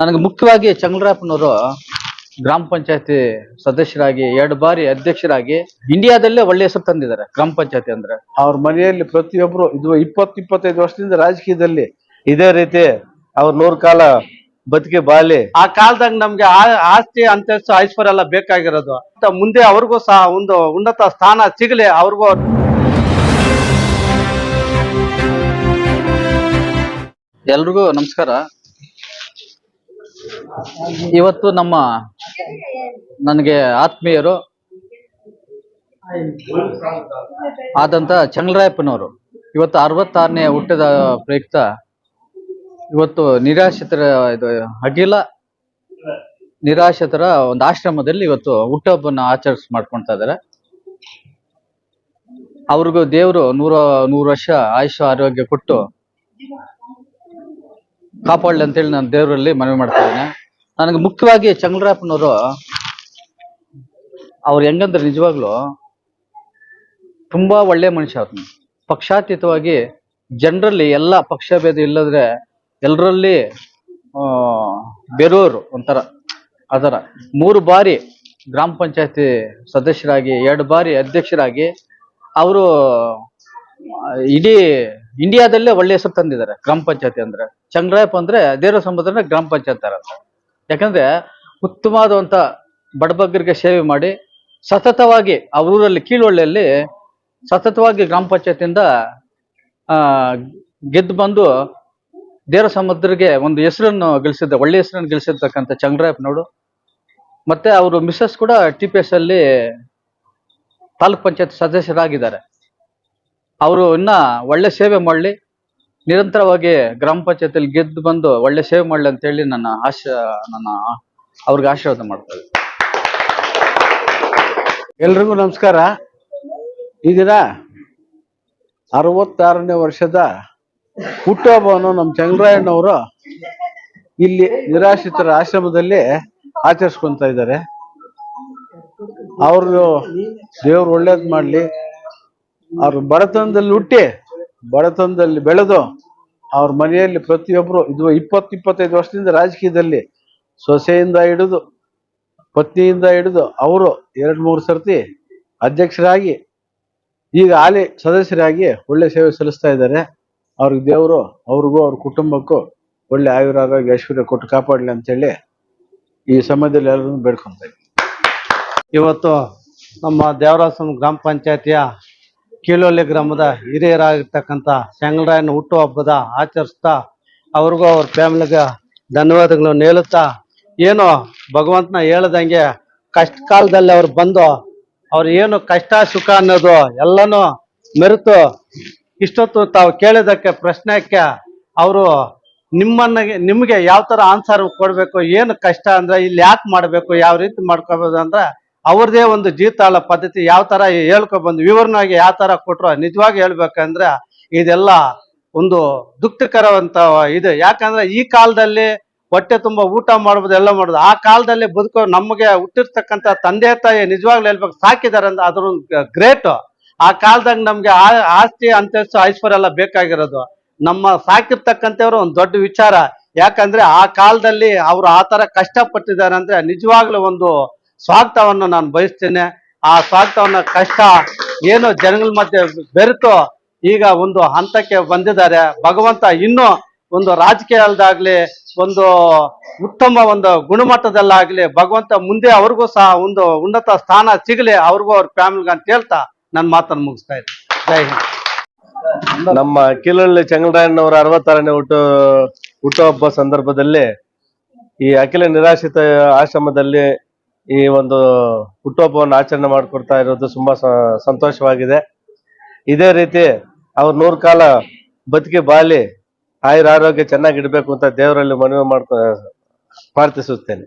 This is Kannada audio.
ನನಗೆ ಮುಖ್ಯವಾಗಿ ಚಂಗಲರಾಪ್ನವರು ಗ್ರಾಮ ಪಂಚಾಯತಿ ಸದಸ್ಯರಾಗಿ ಎರಡು ಬಾರಿ ಅಧ್ಯಕ್ಷರಾಗಿ ಇಂಡಿಯಾದಲ್ಲೇ ಒಳ್ಳೆ ಹೆಸರು ತಂದಿದ್ದಾರೆ ಗ್ರಾಮ ಪಂಚಾಯತಿ ಅಂದ್ರೆ. ಅವ್ರ ಮನೆಯಲ್ಲಿ ಪ್ರತಿಯೊಬ್ರು ಇದು ಇಪ್ಪತ್ತು ಇಪ್ಪತ್ತೈದು ವರ್ಷದಿಂದ ರಾಜಕೀಯದಲ್ಲಿ ಇದೇ ರೀತಿ ಅವ್ರ ನೂರ್ ಕಾಲ ಬದುಕಿ ಬಾಲಿ ಆ ಕಾಲದಾಗ ನಮ್ಗೆ ಆ- ಆಸ್ತಿ ಅಂತಸ್ತು ಐಶ್ವರ್ಯ ಎಲ್ಲ ಬೇಕಾಗಿರೋದು. ಅಂತ ಮುಂದೆ ಅವ್ರಿಗೂ ಸಹ ಒಂದು ಉನ್ನತ ಸ್ಥಾನ ಸಿಗಲಿ ಅವ್ರಿಗೂ ಎಲ್ರಿಗೂ ನಮಸ್ಕಾರ. ಇವತ್ತು ನಮ್ಮ ನನಗೆ ಆತ್ಮೀಯರು ಆದಂತ ಚಂಗ್ರಾಯಪ್ಪನವರು ಇವತ್ತು ಅರವತ್ತಾರನೇ ಹುಟ್ಟದ ಪ್ರಯುಕ್ತ ಇವತ್ತು ನಿರಾಶ್ರಿತರ, ಇದು, ಅಖಿಲ ನಿರಾಶ್ರಿತರ ಒಂದು ಆಶ್ರಮದಲ್ಲಿ ಇವತ್ತು ಹುಟ್ಟಹಬ್ಬನ ಆಚರಿಸ್, ಮಾಡ್ಕೊಳ್ತಾ ಇದ್ದಾರೆ. ಅವ್ರಿಗೂ ದೇವರು ನೂರ, ನೂರು ವರ್ಷ ಆಯುಷ ಆರೋಗ್ಯ ಕೊಟ್ಟು ಕಾಪಾಡಲಿ ಅಂತೇಳಿ ನಾನು ದೇವರಲ್ಲಿ ಮನವಿ ಮಾಡ್ತಾ ಇದ್ದೇನೆ. ನನಗೆ ಮುಖ್ಯವಾಗಿ ಚಂಗ್ರಾಪ್ನವರು ಅವ್ರು ಹೆಂಗಂದ್ರೆ ನಿಜವಾಗ್ಲೂ ತುಂಬಾ ಒಳ್ಳೆ ಮನುಷ್ಯ ಅವ್ರ. ಪಕ್ಷಾತೀತವಾಗಿ ಜನರಲ್ಲಿ ಎಲ್ಲ ಪಕ್ಷ ಭೇದ ಇಲ್ಲದ್ರೆ ಎಲ್ಲರಲ್ಲಿ ಬೇರೋರು ಒಂಥರ ಅದರ ಮೂರು ಬಾರಿ ಗ್ರಾಮ ಪಂಚಾಯತಿ ಸದಸ್ಯರಾಗಿ, ಎರಡು ಬಾರಿ ಅಧ್ಯಕ್ಷರಾಗಿ ಅವರು ಇಡೀ ಇಂಡಿಯಾದಲ್ಲೇ ಒಳ್ಳೆ ಹೆಸರು ತಂದಿದ್ದಾರೆ, ಗ್ರಾಮ ಪಂಚಾಯತಿ ಅಂದ್ರೆ. ಚಂದ್ರಾಯಪ್ಪ ಅಂದ್ರೆ ದೇವರ ಸಮುದ್ರನ ಗ್ರಾಮ ಪಂಚಾಯತ್ ಅಂತ. ಯಾಕಂದ್ರೆ ಉತ್ತಮವಾದಂತ ಬಡಬಗ್ಗರಿಗೆ ಸೇವೆ ಮಾಡಿ ಸತತವಾಗಿ ಆ ಊರಲ್ಲಿ, ಕೀಳೊಳ್ಳೆಯಲ್ಲಿ ಸತತವಾಗಿ ಗ್ರಾಮ ಪಂಚಾಯತಿಯಿಂದ ಗೆದ್ದು ಬಂದು ದೇವರ ಸಮುದ್ರಗೆ ಒಂದು ಹೆಸರನ್ನು ಗಳಿಸಿದ್ದ, ಒಳ್ಳೆ ಹೆಸರನ್ನು ಗಳಿಸಿರ್ತಕ್ಕಂಥ ನೋಡು. ಮತ್ತೆ ಅವರು ಮಿಸಸ್ ಕೂಡ ಟಿ ಪಿ ಎಸ್ ಅಲ್ಲಿ ತಾಲೂಕ್ ಪಂಚಾಯತ್ ಸದಸ್ಯರಾಗಿದ್ದಾರೆ. ಅವರು ಇನ್ನ ಒಳ್ಳೆ ಸೇವೆ ಮಾಡಲಿ. ನಿರಂತರವಾಗಿ ಗ್ರಾಮ ಪಂಚಾಯತಿಯಲ್ಲಿ ಗೆದ್ದು ಬಂದು ಒಳ್ಳೆ ಸೇವೆ ಮಾಡಲಿ ಅಂತೇಳಿ ನನ್ನ ಆಶ, ನನ್ನ ಅವ್ರಿಗೆ ಆಶೀರ್ವಾದ ಮಾಡ್ತಾರೆ ಎಲ್ರಿಗೂ ನಮಸ್ಕಾರ. ಈ ದಿನ ಅರವತ್ತಾರನೇ ವರ್ಷದ ಹುಟ್ಟುಹಬ್ಬವನ್ನು ನಮ್ಮ ಚಂದ್ರಾಯಣ್ಣವರು ಇಲ್ಲಿ ನಿರಾಶ್ರಿತರ ಆಶ್ರಮದಲ್ಲಿ ಆಚರಿಸ್ಕೊಂತ ಇದ್ದಾರೆ. ಅವ್ರು ದೇವ್ರು ಒಳ್ಳೇದು ಮಾಡ್ಲಿ. ಅವ್ರು ಬಡತನದಲ್ಲಿ ಹುಟ್ಟಿ, ಬಡತನದಲ್ಲಿ ಬೆಳೆದು, ಅವ್ರ ಮನೆಯಲ್ಲಿ ಪ್ರತಿಯೊಬ್ಬರು ಇದು ಇಪ್ಪತ್ತು, ಇಪ್ಪತ್ತೈದು ವರ್ಷದಿಂದ ರಾಜಕೀಯದಲ್ಲಿ ಸೊಸೆಯಿಂದ ಹಿಡಿದು, ಪತ್ನಿಯಿಂದ ಹಿಡಿದು ಅವರು ಎರಡು, ಮೂರು ಸರ್ತಿ ಅಧ್ಯಕ್ಷರಾಗಿ, ಈಗ ಹಾಲಿ ಸದಸ್ಯರಾಗಿ ಒಳ್ಳೆ ಸೇವೆ ಸಲ್ಲಿಸ್ತಾ ಇದ್ದಾರೆ. ಅವ್ರಿಗೆ ದೇವರು, ಅವ್ರಿಗೂ ಅವ್ರ ಕುಟುಂಬಕ್ಕೂ ಒಳ್ಳೆ ಆಯುರ ಆರೋಗ್ಯ, ಐಶ್ವರ್ಯ ಕೊಟ್ಟು ಕಾಪಾಡಲಿ ಅಂತೇಳಿ ಈ ಸಮಯದಲ್ಲಿ ಎಲ್ಲರನ್ನು ಬೇಡ್ಕೊಂತ ಇವತ್ತು ನಮ್ಮ ದೇವರಾಸನ ಗ್ರಾಮ ಪಂಚಾಯತಿಯ ಕೀಳೊಳ್ಳಿ ಗ್ರಾಮದ ಹಿರಿಯರಾಗಿರ್ತಕ್ಕಂಥ ಶಂಗರಾಯನ ಹುಟ್ಟುಹಬ್ಬದ ಆಚರಿಸ್ತಾ ಅವ್ರಿಗೂ ಅವ್ರ ಫ್ಯಾಮಿಲಿಗೆ ಧನ್ಯವಾದಗಳು ಹೇಳುತ್ತಾ ಏನು ಭಗವಂತನ ಹೇಳ್ದಂಗೆ ಕಷ್ಟ ಕಾಲದಲ್ಲಿ ಅವ್ರು ಬಂದು ಅವ್ರು ಏನು ಕಷ್ಟ ಸುಖ ಅನ್ನೋದು ಎಲ್ಲನೂ ಮೆರೆತು ಇಷ್ಟೊತ್ತು ತಾವು ಕೇಳಿದಕ್ಕೆ ಪ್ರಶ್ನೆಕ್ಕೆ ಅವರು ನಿಮ್ಮನ್ನ ನಿಮಗೆ ಯಾವ ತರ ಆನ್ಸರ್ ಕೊಡಬೇಕು, ಏನು ಕಷ್ಟ ಅಂದ್ರೆ ಇಲ್ಲಿ ಯಾಕೆ ಮಾಡಬೇಕು, ಯಾವ ರೀತಿ ಮಾಡ್ಕೋಬಹುದು ಅಂದ್ರೆ ಅವ್ರದೇ ಒಂದು ಜೀತಾಳ ಪದ್ಧತಿ ಯಾವ ತರ ಹೇಳ್ಕೊಬಂದು ಬಂದು ವಿವರಣೆಯಾಗಿ ಯಾವ ತರ ಕೊಟ್ರು ನಿಜವಾಗಿ ಹೇಳ್ಬೇಕಂದ್ರೆ ಇದೆಲ್ಲ ಒಂದು ದುಃಖಕರವಂತ ಇದು. ಯಾಕಂದ್ರೆ ಈ ಕಾಲದಲ್ಲಿ ಹೊಟ್ಟೆ ತುಂಬಾ ಊಟ ಮಾಡ್ಬೋದು ಎಲ್ಲ ಮಾಡೋದು ಆ ಕಾಲದಲ್ಲಿ ಬದುಕೋ ನಮಗೆ ಹುಟ್ಟಿರ್ತಕ್ಕಂಥ ತಂದೆ ತಾಯಿ ನಿಜವಾಗ್ಲೂ ಹೇಳ್ಬೇಕು ಸಾಕಿದಾರೆ ಅಂದ್ರೆ ಅದ್ರ ಗ್ರೇಟ್. ಆ ಕಾಲದಾಗ ನಮ್ಗೆ ಆಸ್ತಿ, ಅಂತಸ್ತು, ಐಶ್ವರ್ಯ ಎಲ್ಲ ಬೇಕಾಗಿರೋದು. ನಮ್ಮ ಸಾಕಿರ್ತಕ್ಕಂಥವ್ರು ಒಂದು ದೊಡ್ಡ ವಿಚಾರ. ಯಾಕಂದ್ರೆ ಆ ಕಾಲದಲ್ಲಿ ಅವ್ರು ಆ ತರ ಕಷ್ಟಪಟ್ಟಿದ್ದಾರೆ ಅಂದ್ರೆ ನಿಜವಾಗ್ಲೂ ಒಂದು ಸ್ವಾಗತವನ್ನು ನಾನು ಬಯಸ್ತೇನೆ. ಆ ಸ್ವಾಗತವನ್ನ ಕಷ್ಟ ಏನು ಜನಗಳ ಮಧ್ಯೆ ಬೆರೆತು ಈಗ ಒಂದು ಹಂತಕ್ಕೆ ಬಂದಿದ್ದಾರೆ. ಭಗವಂತ ಇನ್ನೂ ಒಂದು ರಾಜಕೀಯದಾಗ್ಲಿ ಒಂದು ಉತ್ತಮ ಒಂದು ಗುಣಮಟ್ಟದಲ್ಲಾಗ್ಲಿ, ಭಗವಂತ ಮುಂದೆ ಅವ್ರಿಗೂ ಸಹ ಒಂದು ಉನ್ನತ ಸ್ಥಾನ ಸಿಗಲಿ, ಅವ್ರಿಗೂ ಅವ್ರ ಫ್ಯಾಮಿಲಿಗೆ ಅಂತ ಹೇಳ್ತಾ ನನ್ನ ಮಾತನ್ನು ಮುಗಿಸ್ತಾ ಇದ್ದೀನಿ. ಜೈ ಹಿಂದ್. ನಮ್ಮ ಅಖಿಲಳ್ಳಿ ಚಂಗರಾಯಣ್ಣವರ ಅರವತ್ತಾರನೇ ಹುಟ್ಟು, ಹುಟ್ಟುಹಬ್ಬ ಸಂದರ್ಭದಲ್ಲಿ ಈ ಅಖಿಲ ನಿರಾಶ್ರಿತ ಆಶ್ರಮದಲ್ಲಿ ಈ ಒಂದು ಹುಟ್ಟುಹಬ್ಬವನ್ನು ಆಚರಣೆ ಮಾಡಿಕೊಡ್ತಾ ಇರೋದು ತುಂಬಾ ಸಂತೋಷವಾಗಿದೆ. ಇದೇ ರೀತಿ ಅವ್ರ ನೂರು ಕಾಲ ಬದುಕಿ ಬಾಲಿ ಆಯುರ ಆರೋಗ್ಯ ಚೆನ್ನಾಗಿಡ್ಬೇಕು ಅಂತ ದೇವರಲ್ಲಿ ಮನವಿ ಮಾಡ್ತಾ, ಪ್ರಾರ್ಥಿಸುತ್ತೇನೆ.